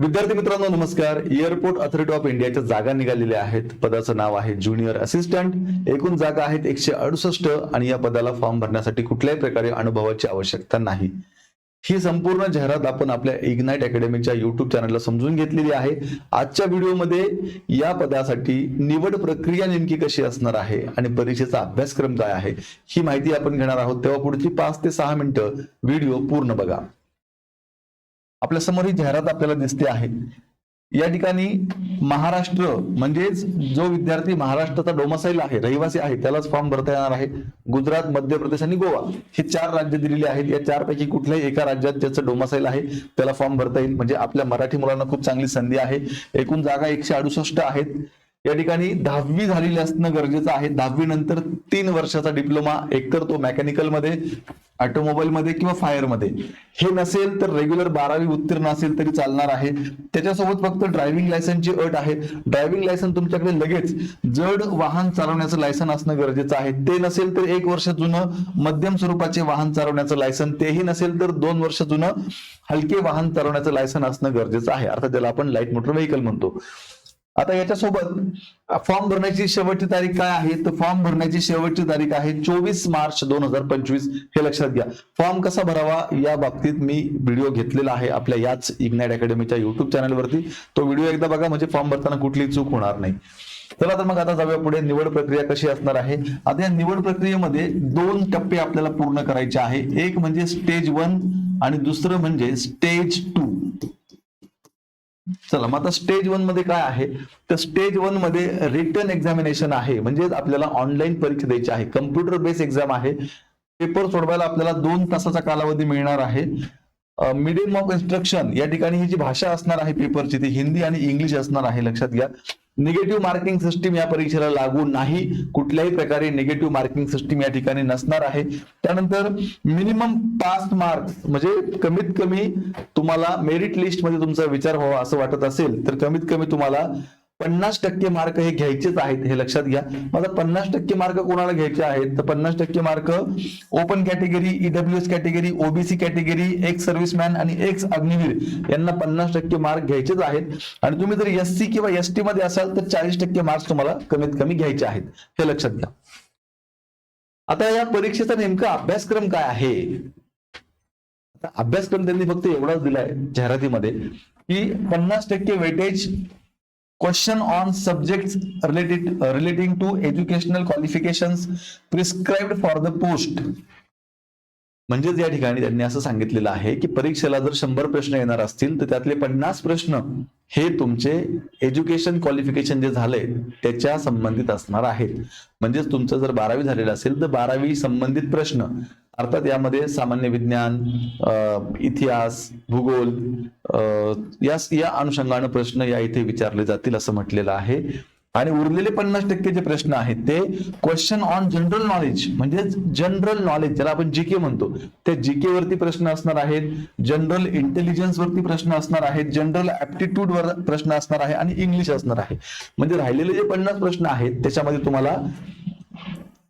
विद्यार्थी मित्रांनो नमस्कार. एअरपोर्ट ऑथॉरिटी ऑफ इंडियाच्या जागा निघालेल्या आहेत. पदाचं नाव आहे ज्युनियर असिस्टंट एकूण जागा आहेत एकशे अडुसष्ट आणि या पदाला फॉर्म भरण्यासाठी कुठल्याही प्रकारे अनुभवाची आवश्यकता नाही. ही संपूर्ण जाहिरात आपण आपल्या इग्नाइट अकॅडमीच्या युट्यूब चॅनलला समजून घेतलेली आहे. आजच्या व्हिडिओमध्ये या पदासाठी निवड प्रक्रिया नेमकी कशी असणार आहे आणि परीक्षेचा अभ्यासक्रम काय आहे ही माहिती आपण घेणार आहोत. तेव्हा पुढची पाच ते सहा मिनिटं व्हिडिओ पूर्ण बघा. आपल्यासमोर ही जाहिरात आपल्याला दिसते आहे. या ठिकाणी महाराष्ट्र म्हणजेच जो विद्यार्थी महाराष्ट्राचा डोमासाईल आहे रहिवासी आहे त्यालाच फॉर्म भरता येणार आहे. गुजरात मध्य प्रदेश आणि गोवा हे चार राज्य दिलेली आहेत. या चार पैकी कुठल्याही एका राज्यात ज्याचं डोमासाईल आहे त्याला फॉर्म भरता येईल. म्हणजे आपल्या मराठी मुलांना खूप चांगली संधी आहे. एकूण जागा एकशे अडुसष्ट आहेत. या ठिकाणी दहावी झालेली असणं गरजेचं आहे. दहावी नंतर तीन वर्षाचा डिप्लोमा एकतर तो मेकॅनिकलमध्ये ऑटोमोबाईल मध्ये किंवा फायरमध्ये. हे नसेल तर रेग्युलर बारावी उत्तीर्ण असेल तरी चालणार आहे. त्याच्यासोबत फक्त ड्रायव्हिंग लायसनची अट आहे. ड्रायव्हिंग लायसन तुमच्याकडे लगेच जड वाहन चालवण्याचं लायसन असणं गरजेचं आहे. ते नसेल तर एक वर्ष जुनं मध्यम स्वरूपाचे वाहन चालवण्याचं लायसन तेही नसेल तर दोन वर्ष जुनं हलके वाहन चालवण्याचं लायसन असणं गरजेचं आहे. अर्थात त्याला आपण लाइट मोटर व्हेकल म्हणतो. आता याच्यासोबत फॉर्म भरण्याची शेवटची तारीख काय आहे? तर फॉर्म भरण्याची शेवटची तारीख आहे चोवीस मार्च दोन हजार पंचवीस. हे लक्षात घ्या. फॉर्म कसा भरावा या बाबतीत मी व्हिडिओ घेतलेला आहे आपल्या याच इग्नाइट अकॅडमीच्या युट्यूब चॅनलवरती तो व्हिडिओ एकदा बघा म्हणजे फॉर्म भरताना कुठली चूक होणार नाही. चला तर मग आता जाऊया पुढे. निवड प्रक्रिया कशी असणार आहे? आता या निवड प्रक्रियेमध्ये दोन टप्पे आपल्याला पूर्ण करायचे आहे. एक म्हणजे स्टेज वन आणि दुसरं म्हणजे स्टेज टू चला मग आता स्टेज वनमध्ये काय आहे? तर स्टेज वनमध्ये रिटर्न एक्झामिनेशन आहे. म्हणजे आपल्याला ऑनलाईन परीक्षा द्यायची आहे. कम्प्युटर बेस एक्झाम आहे. पेपर सोडवायला आपल्याला दोन तासाचा कालावधी मिळणार आहे. मिडियम ऑफ इन्स्ट्रक्शन या ठिकाणी ही जी भाषा असणार आहे पेपरची ती हिंदी आणि इंग्लिश असणार आहे लक्षात घ्या. निगेटिव्ह मार्किंग सिस्टीम या परीक्षेला लागू नाही. कुठल्याही प्रकारे निगेटिव्ह मार्किंग सिस्टीम या ठिकाणी नसणार आहे. त्यानंतर मिनिमम पास मार्क्स म्हणजे कमीत कमी तुम्हाला मेरिट लिस्टमध्ये तुमचा विचार व्हावा असं वाटत असेल तर कमीत कमी तुम्हाला पन्नास टक्के मार्क हे घ्यायचेच आहेत हे लक्षात घ्या. माझा पन्नास टक्के मार्क कोणाला घ्यायचे आहेत? तर पन्नास टक्के mark open category EWS category OBC category ex serviceman आणि एक्स अग्निवीर यांना पन्नास टक्के मार्क घ्यायचेच आहेत. आणि तुम्ही जर एस सी किंवा एस टी मध्ये असाल तर चाळीस टक्के मार्क्स तुम्हाला कमीत कमी घ्यायचे आहेत. हे लक्षात घ्या. आता या परीक्षेचा नेमका अभ्यासक्रम काय आहे? अभ्यासक्रम त्यांनी फक्त एवढाच दिलाय जाहिरातीमध्ये की पन्नास टक्के weightage question on subject related relating to educational qualification prescribed for the post म्हणजेच या ठिकाणी त्यांनी असं सांगितलेलं आहे की परीक्षेला जर शंभर प्रश्न येणार असतील तर त्यातले पन्नास प्रश्न हे तुमचे एज्युकेशन क्वालिफिकेशन जे झाले त्याच्या संबंधित असणार आहेत. म्हणजेच तुमचं जर बारावी झालेलं असेल तर बारावी संबंधित प्रश्न अर्थात यामध्ये सामान्य विज्ञान इतिहास भूगोल या या अनुषंगानं प्रश्न या इथे विचारले जातील असं म्हटलेलं आहे. आणि उरलेले पन्नास टक्के जे प्रश्न आहेत ते क्वेश्चन ऑन जनरल नॉलेज म्हणजे जनरल नॉलेज ज्याला आपण जीके म्हणतो त्या जीके वरती प्रश्न असणार आहेत जनरल इंटेलिजन्स वरती प्रश्न असणार आहेत जनरल ऍप्टिट्यूड वर प्रश्न असणार आहे आणि इंग्लिश असणार आहे. म्हणजे राहिलेले जे पन्नास प्रश्न आहेत त्याच्यामध्ये तुम्हाला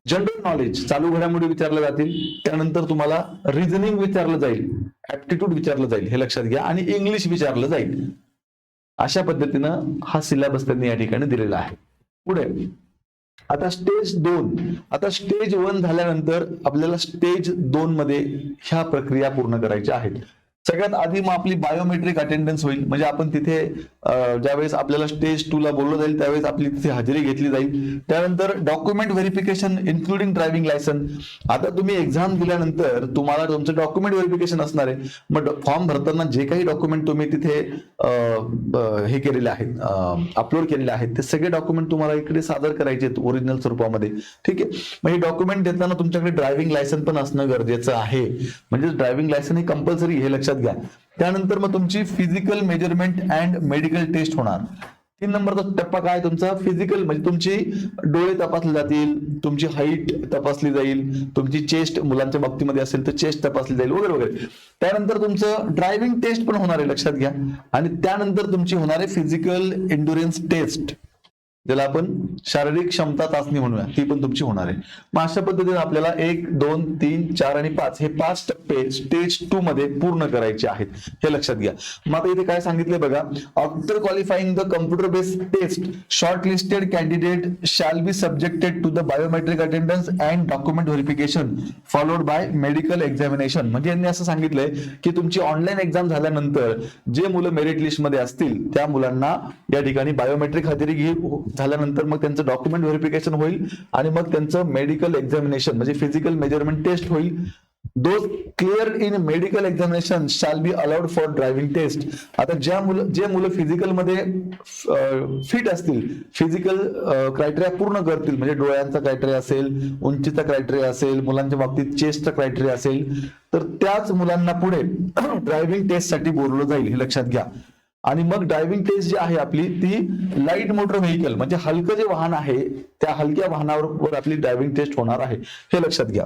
जनरल नॉलेज चालू घडामोडी विचारल्या जातील त्यानंतर तुम्हाला रिझनिंग विचारलं जाईल ऍप्टिट्यूड विचारलं जाईल हे लक्षात घ्या आणि इंग्लिश विचारलं जाईल. अशा पद्धतीनं हा सिलेबस त्यांनी या ठिकाणी दिलेला आहे. पुढे आता स्टेज दोन आता स्टेज वन झाल्यानंतर आपल्याला स्टेज दोन मध्ये ह्या प्रक्रिया पूर्ण करायच्या आहेत. सगळ्यात आधी मग आपली बायोमेट्रिक अटेंडन्स होईल. म्हणजे आपण तिथे ज्यावेळेस आपल्याला स्टेज टू ला बोललं जाईल त्यावेळेस आपली तिथे हजेरी घेतली जाईल. त्यानंतर document verification including driving licence आता तुम्ही एक्झाम दिल्यानंतर तुम्हाला तुमचं डॉक्युमेंट व्हेरिफिकेशन असणार आहे. मग फॉर्म भरताना जे काही डॉक्युमेंट तुम्ही तिथे हे केलेले आहेत अपलोड केलेले आहेत ते सगळे डॉक्युमेंट तुम्हाला इकडे सादर करायचे आहेत ओरिजिनल स्वरूपामध्ये. ठीक आहे? मग हे डॉक्युमेंट देताना तुमच्याकडे ड्रायव्हिंग लायसन पण असणं गरजेचं आहे. म्हणजे ड्रायव्हिंग लायसन हे कंपल्सरी हे लक्षात घ्या. त्यानंतर मग तुमची physical measurement and medical test होणार. तीन नंबरचा टप्पा काय तुमचा? फिजिकल म्हणजे तुमची डोळे तपासले जातील तुमची हाईट तपासली जाईल तुमची चेस्ट मुलांच्या बाबतीमध्ये असेल तर चेस्ट तपासली जाईल वगैरे वगैरे. त्यानंतर तुमचं ड्रायव्हिंग टेस्ट पण होणार आहे लक्षात घ्या. आणि त्यानंतर तुमची होणार आहे फिजिकल इंडुरन्स टेस्ट ज्याला आपण शारीरिक क्षमता चाचणी म्हणूया ती पण तुमची होणार आहे. मग अशा पद्धतीने आपल्याला एक दोन तीन चार आणि पाच हे पाच टप्पे स्टेज टू मध्ये पूर्ण करायचे आहेत. हे लक्षात घ्या. मग आता इथे काय सांगितले बघा after qualifying the computer based test short listed candidate shall be subjected to the biometric attendance and document verification followed by medical examination म्हणजे यांनी असं सांगितलंय की तुमची ऑनलाईन एक्झाम झाल्यानंतर जे मुलं मेरिट लिस्टमध्ये असतील त्या मुलांना या ठिकाणी बायोमेट्रिक हजेरी घेऊ झाल्यानंतर मग त्यांचं डॉक्युमेंट व्हेरिफिकेशन होईल आणि मग त्यांचं मेडिकल एक्झामिनेशन म्हणजे फिजिकल मेजरमेंट टेस्ट होईल. Those clear in medical examination shall be allowed for driving test आता ज्या मुलं जे मुलं फिजिकलमध्ये फिट असतील फिजिकल क्रायटेरिया पूर्ण करतील म्हणजे डोळ्यांचा क्रायटेरिया असेल उंचीचा क्रायटेरिया असेल मुलांच्या बाबतीत चेस्टचा क्रायटेरिया असेल तर त्याच मुलांना पुढे ड्रायव्हिंग टेस्टसाठी बोलवलं जाईल हे लक्षात घ्या. आणि मग ड्रायव्हिंग टेस्ट जी आहे आपली ती लाइट मोटर व्हेकल म्हणजे हलकं जे वाहन आहे त्या हलक्या वाहनावर आपली ड्रायव्हिंग टेस्ट होणार आहे. हे लक्षात घ्या.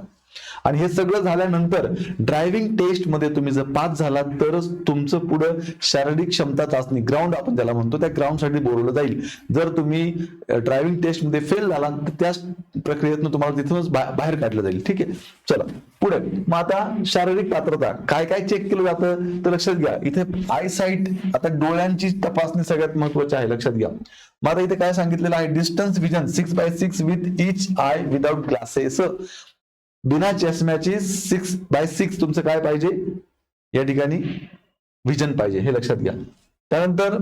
आणि हे सगळं झाल्यानंतर ड्रायव्हिंग टेस्टमध्ये तुम्ही जर पास झाला तरच तुमचं पुढं शारीरिक क्षमता चाचणी ग्राउंड आपण त्याला म्हणतो त्या ग्राउंडसाठी बोलवलं जाईल. जर तुम्ही ड्रायव्हिंग टेस्टमध्ये फेल झाला तर त्याच प्रक्रियेतून तुम्हाला तिथूनच बाहेर काढलं जाईल. ठीक आहे? चला पुढे. मग आता शारीरिक पात्रता. काय काय चेक केलं जातं? तर लक्षात घ्या इथे आय साईट आता डोळ्यांची तपासणी सगळ्यात महत्वाची आहे लक्षात घ्या. मग आता इथे काय सांगितलेलं आहे? Distance vision six by six with each eye without glasses बिना चष्म्याची सिक्स बाय सिक्स तुमचं काय पाहिजे? या ठिकाणी विजन पाहिजे हे लक्षात घ्या. त्यानंतर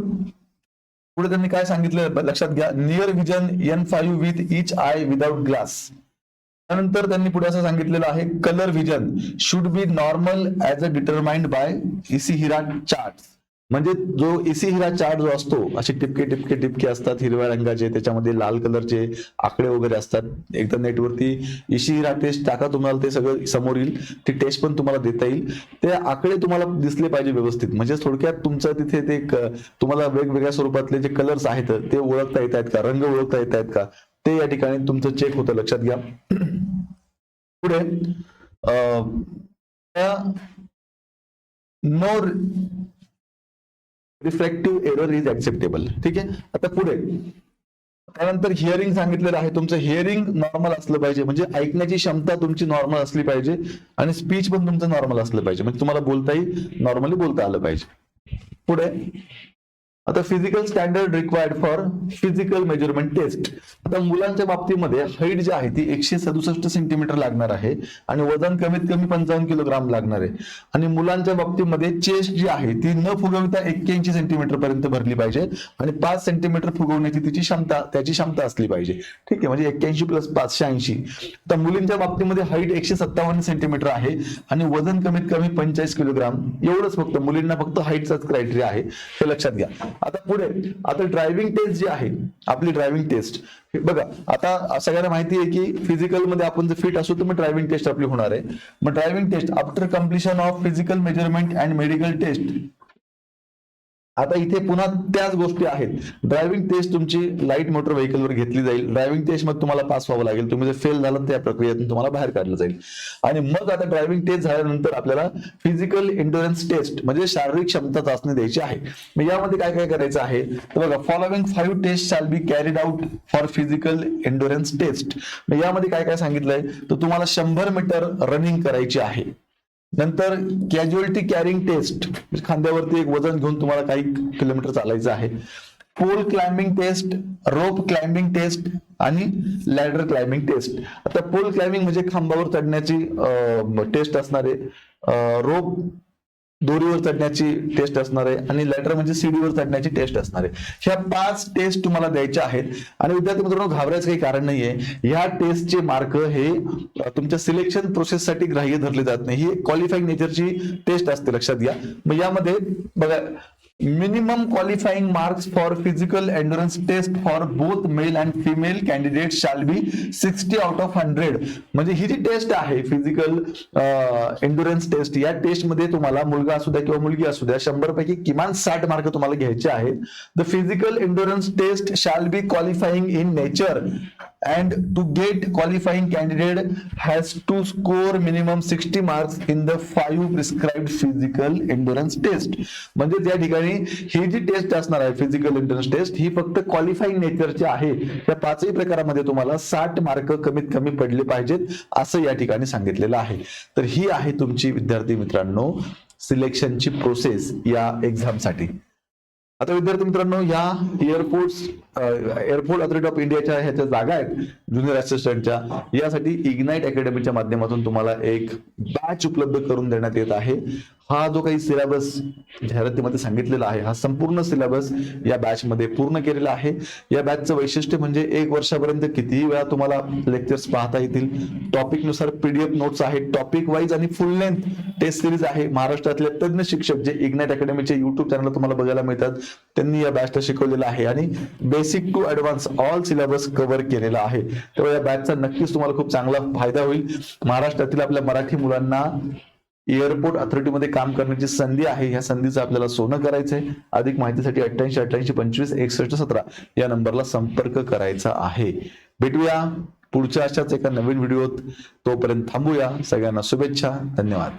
पुढे त्यांनी काय सांगितलं? लक्षात घ्या. Near vision N five with each eye without glass त्यानंतर त्यांनी पुढे असं सांगितलेलं आहे colour vision should be normal as a determined by Ishihara chart म्हणजे जो इसी हिरा चार्ट जो असतो असे टिपके टिपके टिपके असतात हिरव्या रंगाचे त्याच्यामध्ये लाल कलरचे आकडे वगैरे असतात. एकदा नेटवरती इशी हिरा टेस्ट टाका तुम्हाला ते सगळं समोर येईल. ती टेस्ट पण तुम्हाला देता येईल. ते आकडे तुम्हाला दिसले पाहिजे व्यवस्थित. म्हणजे थोडक्यात तुमचं तिथे ते तुम्हाला वेगवेगळ्या स्वरूपातले जे कलर्स आहेत ते ओळखता येत आहेत का? रंग ओळखता येत आहेत का? ते या ठिकाणी तुमचं चेक होतं लक्षात घ्या. पुढे no refractive error is acceptable ठीक आहे? आता पुढे. त्यानंतर हिअरिंग सांगितलेलं आहे. तुमचं हिअरिंग नॉर्मल असलं पाहिजे. म्हणजे ऐकण्याची क्षमता तुमची नॉर्मल असली पाहिजे आणि स्पीच पण तुमचं नॉर्मल असलं पाहिजे. म्हणजे तुम्हाला बोलताही नॉर्मली बोलता आलं पाहिजे. पुढे. आता physical standard required for physical measurement test आता मुलांच्या बाबतीमध्ये हाईट जी आहे ती एकशे सदुसष्ट सेंटीमीटर लागणार आहे आणि वजन कमीत कमी पंचावन्न किलोग्राम लागणार आहे. आणि मुलांच्या बाबतीमध्ये चेस्ट जी आहे ती न फुगवता एक्क्याऐंशी सेंटीमीटर पर्यंत भरली पाहिजे आणि पाच सेंटीमीटर फुगवण्याची तिची क्षमता त्याची क्षमता असली पाहिजे. ठीक आहे म्हणजे एक्क्याऐंशी प्लस पाचशे ऐंशी तर मुलींच्या बाबतीमध्ये हाईट एकशे सत्तावन्न सेंटीमीटर आहे आणि वजन कमीत कमी पंचेचाळीस किलोग्राम एवढंच फक्त मुलींना फक्त हाईटचाच क्रायटेरिया आहे. हे लक्षात घ्या. आता पुढे आता ड्रायव्हिंग टेस्ट जी आहे आपली ड्रायव्हिंग टेस्ट बघा आता सगळ्यांना माहिती आहे की फिजिकलमध्ये आपण जर फिट असू तर मग ड्रायव्हिंग टेस्ट आपली होणार आहे. मग driving test after completion of physical measurement and medical test आता इथे पुन्हा त्याच गोष्टी आहेत. ड्रायव्हिंग टेस्ट तुमची लाइट मोटर व्हेकलवर घेतली जाईल. ड्रायव्हिंग टेस्टमध्ये तुम्हाला पास व्हावं लागेल. तुम्ही जर फेल झालात त्या प्रक्रियेतून तुम्हाला बाहेर काढलं जाईल. आणि मग आता ड्रायव्हिंग टेस्ट झाल्यानंतर आपल्याला फिजिकल इंडुरन्स टेस्ट म्हणजे शारीरिक क्षमता चाचणी द्यायची आहे. मग यामध्ये काय काय करायचं आहे? तर बघा following five test shall be carried out for physical endurance test मग यामध्ये काय काय सांगितलंय? तर तुम्हाला शंभर मीटर रनिंग करायची आहे. नंतर कॅज्युअलिटी कॅरिंग टेस्ट खांद्यावरती एक वजन घेऊन तुम्हाला काही किलोमीटर चालायचं आहे. Pole climbing test rope climbing test आणि लॅडर क्लाइम्बिंग टेस्ट आता पोल क्लाइम्बिंग म्हणजे खांबावर चढण्याची टेस्ट असणारे रोप दोरीवर चढण्याची टेस्ट असणार आहे आणि लॅटर म्हणजे सीडीवर चढण्याची टेस्ट असणार आहे. ह्या पाच टेस्ट तुम्हाला द्यायच्या आहेत. आणि विद्यार्थी मित्रांनो घाबरायचं काही कारण नाहीये. ह्या टेस्टचे मार्क हे तुमच्या सिलेक्शन प्रोसेससाठी ग्राह्य धरले जात नाही. ही क्वालिफाईंग नेचरची टेस्ट असते लक्षात घ्या. मग यामध्ये बघा minimum qualifying marks for physical endurance test for both male and female candidate shall be sixty out of hundred म्हणजे ही जी टेस्ट आहे फिजिकल एंडुरन्स टेस्ट या टेस्टमध्ये तुम्हाला मुलगा असू द्या किंवा मुलगी असू द्या शंभर पैकी किमान साठ मार्क तुम्हाला घ्यायचे आहेत. The physical endurance test shall be qualifying in nature and to get qualifying candidate has to score minimum sixty marks in the five prescribed physical endurance test म्हणजे त्या ठिकाणी ही जी टेस्ट असणार आहे फिजिकल एंडुरन्स टेस्ट ही फक्त qualifying नेचरची आहे. त्या पाचही प्रकारामध्ये तुम्हाला साठ मार्क कमीत कमी पडले पाहिजेत असं या ठिकाणी सांगितलेलं आहे. तर ही आहे तुमची विद्यार्थी मित्रांनो सिलेक्शनची प्रोसेस या एक्झामसाठी आता विद्यार्थी मित्रांनो या एअरपोर्ट्स एअरपोर्ट अथॉरिटी ऑफ इंडियाच्या ह्याच्या जागा आहेत ज्युनियर असिस्टंटच्या यासाठी इग्नाइट अकॅडमीच्या माध्यमातून तुम्हाला एक बॅच उपलब्ध करून देण्यात येत आहे. हा जो काही सिलेबस जाहिरातीमध्ये सांगितलेला आहे हा संपूर्ण सिलेबस या बॅच मध्ये पूर्ण केलेला आहे. या बॅचचं वैशिष्ट्य म्हणजे एक वर्षापर्यंत कितीही वेळा तुम्हाला लेक्चर्स पाहता येतील. टॉपिकनुसार पीडीएफ नोट्स आहेत. टॉपिक वाईज आणि फुल लेंथ टेस्ट सिरीज आहे. महाराष्ट्रातले तज्ञ शिक्षक जे इग्नाइट अकॅडमीचे युट्यूब चॅनल तुम्हाला बघायला मिळतात त्यांनी या बॅचला शिकवलेलं आहे. आणि basic to advance all syllabus cover केलेला आहे. त्यामुळे या बॅचचा नक्कीच तुम्हाला खूप चांगला फायदा होईल. महाराष्ट्रातील आपल्या मराठी मुलांना एअरपोर्ट अथॉरिटीमध्ये काम करण्याची संधी आहे. ह्या संधीचं आपल्याला सोनं करायचं आहे अधिक माहितीसाठी अठ्ठ्याऐंशी अठ्ठ्याऐंशी पंचवीस एकसष्ट सतरा या नंबरला संपर्क करायचा आहे. भेटूया पुढच्या अशाच एका नवीन व्हिडिओत. तोपर्यंत थांबूया. सगळ्यांना शुभेच्छा. धन्यवाद.